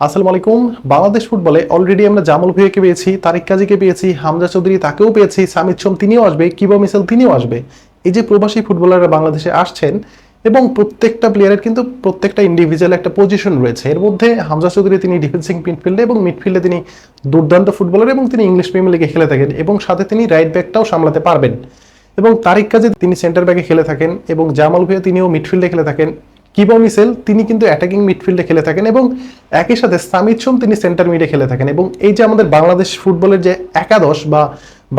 আসসালামু আলাইকুম। বাংলাদেশ ফুটবলে অলরেডি আমরা জামাল ভুইয়াকে পেয়েছি, তারিক কাজীকে পেয়েছি, হামজা চৌধুরী তাকেও পেয়েছি, সামিদ সোম তিনিও আসবে, কিবা মিসেল তিনিও আসবে। এই যে প্রবাসী ফুটবলাররা বাংলাদেশে আসছেন এবং প্রত্যেকটা প্লেয়ারের কিন্তু প্রত্যেকটা ইন্ডিভিজুয়াল একটা পজিশন রয়েছে। এর মধ্যে হামজা চৌধুরী তিনি ডিফেন্সিং মিডফিল্ডে এবং মিডফিল্ডে তিনি দুর্দান্ত ফুটবলার এবং তিনি ইংলিশ প্রিমিয়ার লিগে খেলে থাকেন এবং সাথে তিনি রাইট ব্যাকটাও সামলাতে পারবেন। এবং তারিক কাজে তিনি সেন্টার ব্যাকে খেলে থাকেন এবং জামাল ভুইয়া তিনিও মিডফিল্ডে খেলে থাকেন। কিবা মিসেল তিনি কিন্তু অ্যাটাকিং মিডফিল্ডে খেলে থাকেন এবং একই সাথে সামিদ সোম তিনি সেন্টার মিডে খেলে থাকেন এবং এই যে আমাদের বাংলাদেশ ফুটবলের যে একাদশ বা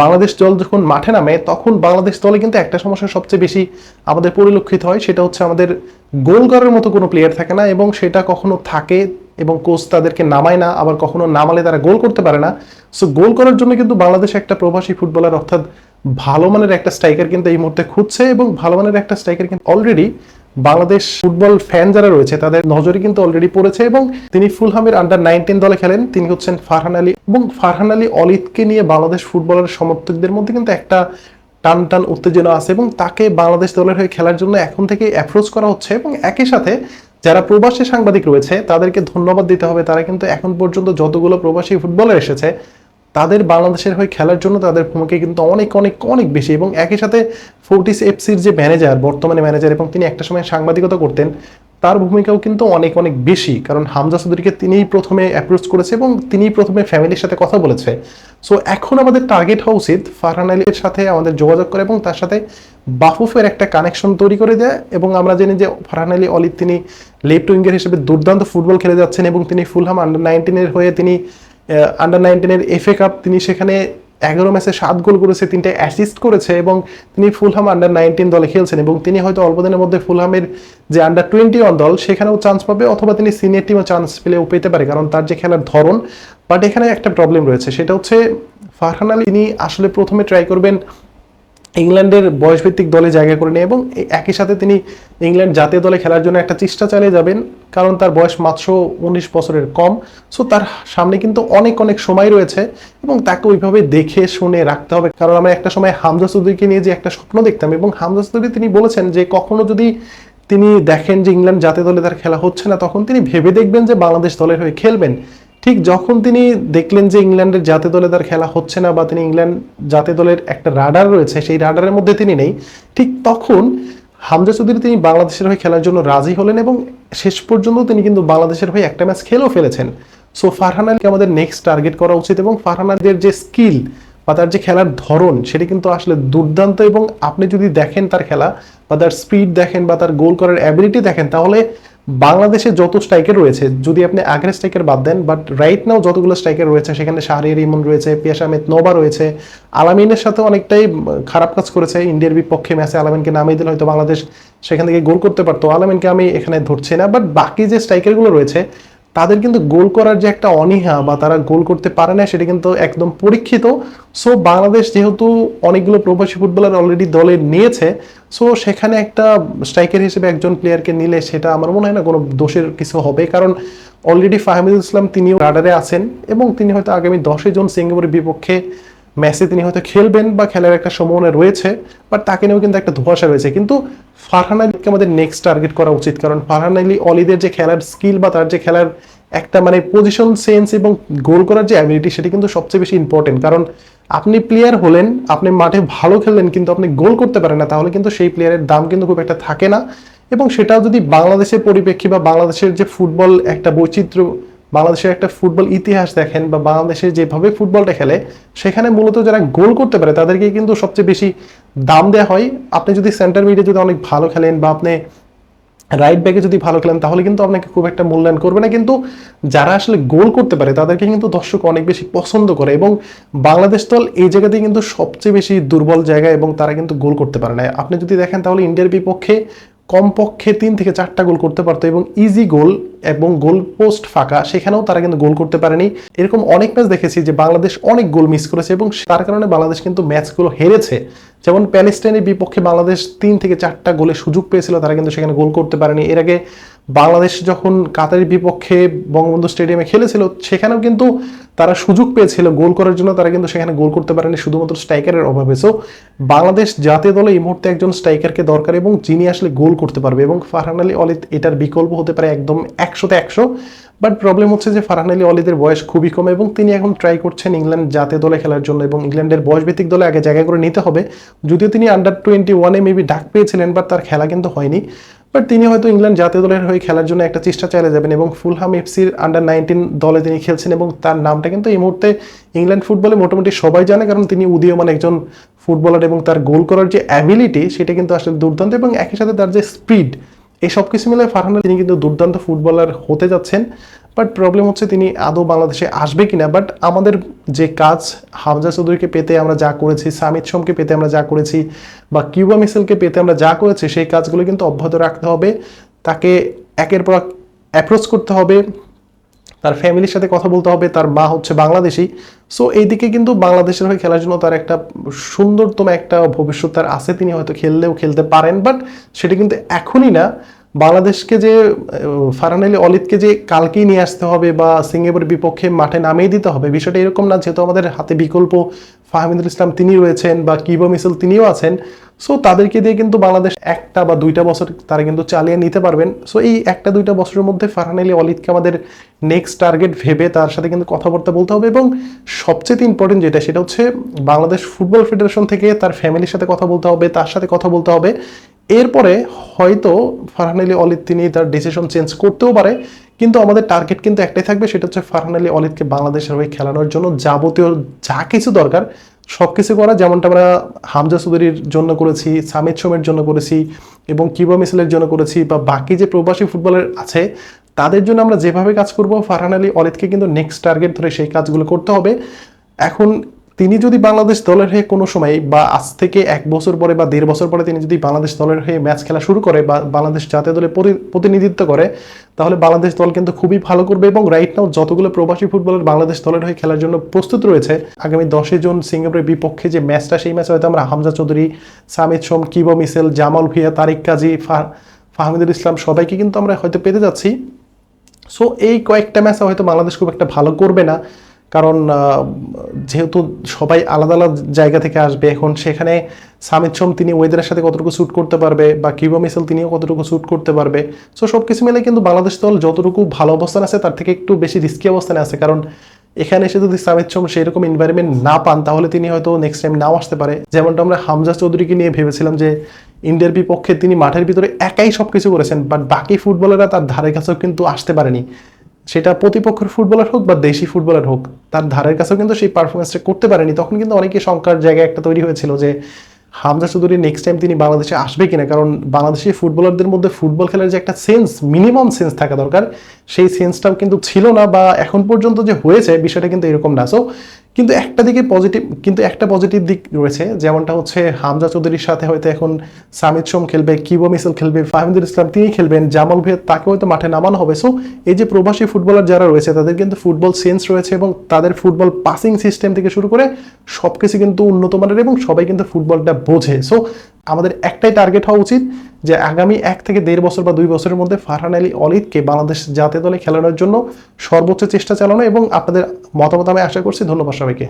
বাংলাদেশ দল যখন মাঠে নামে, তখন বাংলাদেশ দলে কিন্তু একটা সমস্যা সবচেয়ে বেশি আমাদের পরিলক্ষিত হয়, সেটা হচ্ছে আমাদের গোল করার মতো কোনো প্লেয়ার থাকে না এবং সেটা কখনো থাকে এবং কোচ তাদেরকে নামায় না, আবার কখনো নামালে তারা গোল করতে পারে না। সো গোল করার জন্য কিন্তু বাংলাদেশ একটা প্রবাসী ফুটবলার অর্থাৎ ভালো মানের একটা স্ট্রাইকার কিন্তু এই মুহূর্তে খুঁজছে এবং ভালো মানের একটা স্ট্রাইকার কিন্তু অলরেডি বাংলাদেশ ফুটবল ফ্যান যারা রয়েছে, তাদের নজরে কিন্তু অলরেডি পড়েছে এবং তিনি ফুলহামের আন্ডার নাইনটিন দলে খেলেন। তিনি হচ্ছেন ফারহান আলী এবং ফারহান আলী অলিদকে নিয়ে বাংলাদেশ ফুটবলের সমর্থকদের মধ্যে কিন্তু একটা টান টান উত্তেজনা আছে এবং তাকে বাংলাদেশ দলের হয়ে খেলার জন্য এখন থেকে অ্যাপ্রোচ করা হচ্ছে এবং একই সাথে যারা প্রবাসী সাংবাদিক রয়েছে, তাদেরকে ধন্যবাদ দিতে হবে। তারা কিন্তু এখন পর্যন্ত যতগুলো প্রবাসী ফুটবলার এসেছে তাদের বাংলাদেশের হয়ে খেলার জন্য তাদের ভূমিকা কিন্তু অনেক অনেক অনেক বেশি। এবং একই সাথে ফোর্টিস এফসির যে ম্যানেজার বর্তমানে ম্যানেজার এবং তিনি একটা সময় সাংবাদিকতা করতেন, তার ভূমিকাও কিন্তু অনেক অনেক বেশি। কারণ হামজা চৌধুরীকে তিনিই প্রথমে অ্যাপ্রোচ করেছে এবং তিনিই প্রথমে ফ্যামিলির সাথে কথা বলেছে। সো এখন আমাদের টার্গেট হওয়া উচিত ফারহান আলীর সাথে আমাদের যোগাযোগ করে এবং তার সাথে বাফুফের একটা কানেকশন তৈরি করে দেয় এবং আমরা জানি যে ফারহান আলী অলিদ তিনি লেফট উইঙ্গার হিসেবে দুর্দান্ত ফুটবল খেলে যাচ্ছেন এবং তিনি ফুলহাম আন্ডার নাইনটিনের হয়ে তিনি আন্ডার নাইনটিনের এফএ কাপ তিনি সেখানে এগারো ম্যাচে সাত গোল করেছে, তিনটে অ্যাসিস্ট করেছে এবং তিনি ফুলহাম আন্ডার নাইনটিন দলে খেলছেন এবং তিনি হয়তো অল্প দিনের মধ্যে ফুলহামের যে আন্ডার টোয়েন্টি ওয়ান দল, সেখানেও চান্স পাবে অথবা তিনি সিনিয়র টিমও চান্স পেলেও পেতে পারে কারণ তার যে খেলার ধরন বাট এখানে একটা প্রবলেম রয়েছে, সেটা হচ্ছে ফারহান আলী, তিনি আসলে প্রথমে ট্রাই করবেন ইংল্যান্ডের বয়সভিত্তিক দলে জায়গা করে নেয় এবং একই সাথে তিনি ইংল্যান্ড জাতীয় দলে খেলার জন্য একটা চেষ্টা চালিয়ে যাবেন, কারণ তার বয়স মাত্র উনিশ বছরের কম। সো তার সামনে কিন্তু অনেক অনেক সময় রয়েছে এবং তাকে ওইভাবে দেখে, শুনে রাখতে হবে। কারণ আমরা একটা সময় হামজা চৌধুরীকে নিয়ে যে একটা স্বপ্ন দেখতাম এবং হামজা চৌধুরী তিনি বলেছেন যে, কখনো যদি তিনি দেখেন যে ইংল্যান্ড জাতীয় দলে তার খেলা হচ্ছে না, তখন তিনি ভেবে দেখবেন যে বাংলাদেশ দলের হয়ে খেলবেন। ঠিক যখন তিনি দেখলেন যে ইংল্যান্ডের জাতীয় দলে তার খেলা হচ্ছে না বা তিনি ইংল্যান্ড জাতীয় দলের একটা রাডার রয়েছে, সেই রাডারের মধ্যে তিনি নেই, ঠিক তখন হামজা চৌধুরী তিনি বাংলাদেশের হয়ে খেলার জন্য রাজি হলেন এবং শেষ পর্যন্ত তিনি কিন্তু বাংলাদেশের হয়ে একটা ম্যাচ খেলেও ফেলেছেন। সো ফারহান আলীকে আমাদের নেক্সট টার্গেট করা উচিত এবং ফারহান আলীর যে স্কিল বা তার যে খেলার ধরন, সেটি কিন্তু আসলে দুর্দান্ত এবং আপনি যদি দেখেন তার খেলা বা তার স্পিড দেখেন বা তার গোল করার অ্যাবিলিটি দেখেন, তাহলে বাংলাদেশে যত স্ট্রাইকার রয়েছে, যদি আপনি আগের স্ট্রাইকার বাদ দেন বাট রাইট নাও যতগুলো স্ট্রাইকার রয়েছে, সেখানে শাহরিয়ার ইমন রয়েছে পিয়াস আহমেদ নোবা রয়েছে আলামিনের সাথে অনেকটাই খারাপ কাজ করেছে ইন্ডিয়ার বিপক্ষে ম্যাচে আলামিনকে নামিয়ে দিলে হয়তো বাংলাদেশ সেখান থেকে গোল করতে পারতো। আলামিনকে আমি এখানে ধরছি না বাট বাকি যে স্ট্রাইকারগুলো রয়েছে তাদের কিন্তু গোল করার যে একটা অনীহা বা তারা গোল করতে পারে না, সেটা কিন্তু একদম পরীক্ষিত। সো বাংলাদেশ যেহেতু অনেকগুলো প্রবাসী ফুটবলার অলরেডি দলে নিয়েছে সো সেখানে একটা স্ট্রাইকার হিসেবে একজন প্লেয়ারকে নিলে সেটা আমার মনে হয় না কোনো দোষের কিছু হবে। কারণ অলরেডি ফাহমিদুল ইসলাম তিনিও রাডারে আছেন এবং তিনি হয়তো আগামী দশই জন সিঙ্গাপুরের বিপক্ষে ম্যাচে তিনি হয়তো খেলবেন বা খেলার একটা সম্ভাবনা রয়েছে বাট তাকে নিয়েও কিন্তু একটা ধোয়াশা রয়েছে। কিন্তু ফারহান আলীকে আমাদের নেক্সট টার্গেট করা উচিত, কারণ ফারহান আলী অলিদের যে খেলার স্কিল বা তার যে খেলার একটা মানে পজিশন সেন্স এবং গোল করার যে অ্যাবিলিটি সেটি কিন্তু সবচেয়ে বেশি ইম্পর্টেন্ট কারণ আপনি প্লেয়ার হলেন, আপনি মাঠে ভালো খেললেন, কিন্তু আপনি গোল করতে পারেন না, তাহলে কিন্তু সেই প্লেয়ারের দাম কিন্তু খুব একটা থাকে না। এবং সেটাও যদি বাংলাদেশের পরিপ্রেক্ষী বা বাংলাদেশের যে ফুটবল একটা বৈচিত্র্য বাংলাদেশের একটা ফুটবল ইতিহাস দেখেন বা বাংলাদেশের যেভাবে ফুটবলটা খেলে, সেখানে মূলত যারা গোল করতে পারে তাদেরকে কিন্তু সবচেয়ে বেশি দাম দেওয়া হয়। আপনি যদি সেন্টার মিডে যদি অনেক ভালো খেলেন বা আপনি রাইট ব্যাকে যদি ভালো খেলেন, তাহলে কিন্তু আপনাকে খুব একটা মূল্যায়ন করবে না। কিন্তু যারা আসলে গোল করতে পারে, তাদেরকে কিন্তু দর্শক অনেক বেশি পছন্দ করে এবং বাংলাদেশ দল এই জায়গাতে কিন্তু সবচেয়ে বেশি দুর্বল জায়গা এবং তারা কিন্তু গোল করতে পারে না। আপনি যদি দেখেন, তাহলে ইন্ডিয়ার বিপক্ষে কমপক্ষে তিন থেকে চারটা গোল করতে পারতো এবং ইজি গোল এবং গোল পোস্ট ফাঁকা, সেখানেও তারা কিন্তু গোল করতে পারেনি। এরকম অনেক ম্যাচ দেখেছি যে বাংলাদেশ অনেক গোল মিস করেছে এবং তার কারণে বাংলাদেশ কিন্তু ম্যাচগুলো হেরেছে। যেমন প্যালেস্টাইনের বিপক্ষে বাংলাদেশ তিন থেকে চারটা গোলের সুযোগ পেয়েছিল, তারা কিন্তু সেখানে গোল করতে পারেনি। এর আগে বাংলাদেশ যখন কাতারের বিপক্ষে বঙ্গবন্ধু স্টেডিয়ামে খেলেছিল, সেখানেও কিন্তু তারা সুযোগ পেয়েছিল গোল করার জন্য। তারা কিন্তু সেখানে গোল করতে পারেনি শুধুমাত্র স্ট্রাইকারের অভাবে। সো বাংলাদেশ জাতীয় দলে এই মুহূর্তে একজন স্ট্রাইকারকে দরকার এবং যিনি আসলে গোল করতে পারবে এবং ফারহান আলী অলিদ এটার বিকল্প হতে পারে একদম একশোতে একশো। বাট প্রবলেম হচ্ছে যে ফারহান আলী অলিদের বয়স খুবই কম এবং তিনি এখন ট্রাই করছেন ইংল্যান্ড জাতীয় দলে খেলার জন্য এবং ইংল্যান্ডের বয়স বয়সভিত্তিক দলে আগে জায়গা করে নিতে হবে। যদিও তিনি আন্ডার টোয়েন্টি ওয়ানে মেবি ডাক পেয়েছিলেন বাট তার খেলা কিন্তু হয়নি। বাট তিনি হয়তো ইংল্যান্ড জাতীয় দলের হয়ে খেলার জন্য একটা চেষ্টা চালিয়ে যাবেন এবং ফুলহাম এফসির আন্ডার নাইনটিন দলে তিনি খেলছেন এবং তার নামটা কিন্তু এই মুহূর্তে ইংল্যান্ড ফুটবলে মোটামুটি সবাই জানে, কারণ তিনি উদীয়মান একজন ফুটবলার এবং তার গোল করার যে অ্যাবিলিটি সেটা কিন্তু আসলে দুর্দান্ত এবং একই সাথে তার যে স্পিড এই সব কিছু মিলে ফারহান তিনি কিন্তু দুর্দান্ত ফুটবলার হতে যাচ্ছেন বাট প্রবলেম হচ্ছে তিনি আদৌ বাংলাদেশে আসবে কিনা বাট আমাদের যে কাজ, হামজা চৌধুরীকে পেতে আমরা যা করেছি সামিত সোমকে পেতে আমরা যা করেছি, বা কিউবা মিসেলকে পেতে আমরা যা করেছি, সেই কাজগুলো কিন্তু অব্যাহত রাখতে হবে, তাকে একের পর অ্যাপ্রোচ করতে হবে তার ফ্যামিলির সাথে কথা বলতে হবে তার মা হচ্ছে বাংলাদেশি। সো এইদিকে কিন্তু বাংলাদেশের হয়ে খেলার জন্য তার একটা সুন্দরতম একটা ভবিষ্যৎ তার আছে তিনি হয়তো খেললেও খেলতে পারেন বাট সেটা কিন্তু এখনই না। বাংলাদেশকে যে ফারহান আলী অলিদকে যে কালকেই নিয়ে আসতে হবে বা সিঙ্গাপুরের বিপক্ষে মাঠে নামিয়ে দিতে হবে, বিষয়টা এরকম না, যেহেতু আমাদের হাতে বিকল্প ফাহমিদুল ইসলাম তিনি রয়েছেন বা কিবা মিসেল তিনিও আছেন। সো তাদেরকে দিয়ে কিন্তু বাংলাদেশ একটা বা দুইটা বছর তারা কিন্তু চালিয়ে নিতে পারবেন। সো এই একটা দুইটা বছরের মধ্যে ফারহান আলী অলিদকে আমাদের নেক্সট টার্গেট ভেবে তার সাথে কিন্তু কথাবার্তা বলতে হবে এবং সবচেয়ে ইম্পর্টেন্ট যেটা, সেটা হচ্ছে বাংলাদেশ ফুটবল ফেডারেশন থেকে তার ফ্যামিলির সাথে কথা বলতে হবে, তার সাথে কথা বলতে হবে। এরপরে হয়তো ফারহান আলী অলিদ তিনি তার ডিসিশন চেঞ্জ করতেও পারে, কিন্তু আমাদের টার্গেট কিন্তু একটাই থাকবে, সেটা হচ্ছে ফারহান আলী অলিদকে বাংলাদেশের হয়ে খেলানোর জন্য যাবতীয় যা কিছু দরকার সব কিছু করা, যেমনটা আমরা হামজা চৌধুরীর জন্য করেছি, সামিদ সোমের জন্য করেছি, এবং কিবা মিসেলের জন্য করেছি, বা বাকি যে প্রবাসী ফুটবলার আছে, তাদের জন্য আমরা যেভাবে কাজ করব, ফারহান আলী অলিদকে কিন্তু নেক্সট টার্গেট ধরে সেই কাজগুলো করতে হবে। এখন তিনি যদি বাংলাদেশ দলের হয়ে কোনো সময় বা আজ থেকে এক বছর পরে বা দেড় বছর পরে তিনি যদি বাংলাদেশ দলের হয়ে ম্যাচ খেলা শুরু করে বা বাংলাদেশ জাতীয় দলে পরি- প্রতিনিধিত্ব করে, তাহলে বাংলাদেশ দল কিন্তু খুবই ভালো করবে এবং রাইট নাও যতগুলো প্রবাসী ফুটবলার বাংলাদেশ দলের হয়ে খেলার জন্য প্রস্তুত রয়েছে, আগামী দশই জুন সিঙ্গাপুরের বিপক্ষে যে ম্যাচটা, সেই ম্যাচে হয়তো আমরা Hamza Chowdhury, Samid Shome, Cuba Mitchell, Jamal Villa Tariq Kazi Fahmidul Islam সবাইকে কিন্তু আমরা হয়তো পেতে যাচ্ছি। সো এই কয়েকটা ম্যাচে হয়তো বাংলাদেশ খুব একটা ভালো করবে না। কারণ যেহেতু সবাই আলাদা আলাদা জায়গা থেকে আসবে, এখন সেখানে সামিদ সোম তিনি ওয়েদারের সাথে কতটুকু শ্যুট করতে পারবে বা কিউবা মিসেল তিনিও কতটুকু শ্যুট করতে পারবে। সো সব কিছু মিলে কিন্তু বাংলাদেশ দল যতটুকু ভালো অবস্থান আছে, তার থেকে একটু বেশি রিস্কি অবস্থানে আছে। কারণ, এখানে এসে যদি সামিদ সোম সেরকম এনভায়রনমেন্ট না পান, তাহলে তিনি হয়তো নেক্সট টাইম নাও আসতে পারে। যেমনটা আমরা হামজা চৌধুরীকে নিয়ে ভেবেছিলাম যে, ইন্ডিয়ার বিপক্ষে তিনি মাঠের ভিতরে একাই সব কিছু করেছেন বাট বাকি ফুটবলাররা তার ধারে কাছেও কিন্তু আসতে পারেনি। সেটা প্রতিপক্ষের ফুটবলার হোক বা দেশি ফুটবলার হোক, তার ধারের কাছেও কিন্তু সেই পারফরমেন্সটা করতে পারেনি। তখন কিন্তু অনেকে শঙ্কার জায়গায় একটা তৈরি হয়েছিল যে, হামজা চৌধুরী নেক্সট টাইম তিনি বাংলাদেশে আসবে কিনা? কারণ বাংলাদেশি ফুটবলারদের মধ্যে ফুটবল খেলার যে একটা সেন্স মিনিমাম সেন্স থাকা দরকার, সেই সেন্সটাও কিন্তু ছিল না বা এখন পর্যন্ত যে হয়েছে, বিষয়টা কিন্তু এরকম না। সো কিন্তু একটা দিকে পজিটিভ কিন্তু একটা পজিটিভ দিক রয়েছে, যেমনটা হচ্ছে হামজা চৌধুরীর সাথে হয়তো এখন সামিদ সোম খেলবে, কিবো মিসেল খেলবে, ফাহমিদুল ইসলাম তিনি খেলবেন, জামাল ভাইয়ের তাকে হয়তো মাঠে নামানো হবে। সো এই যে প্রবাসী ফুটবলার যারা রয়েছে, তাদের কিন্তু ফুটবল সেন্স রয়েছে এবং তাদের ফুটবল পাসিং সিস্টেম থেকে শুরু করে সব কিছু কিন্তু উন্নত মানের এবং সবাই কিন্তু ফুটবলটা বোঝে। সো আমাদের একটাই টার্গেট হওয়া উচিত যে আগামী এক থেকে দেড় বছর বা দুই বছরের মধ্যে ফারহান আলী, অলিদকে বাংলাদেশ জাতীয় দলে খেলানোর জন্য সর্বোচ্চ চেষ্টা চালানো এবং আপনাদের মতামত আমি আশা করছি। ধন্যবাদ সবাইকে।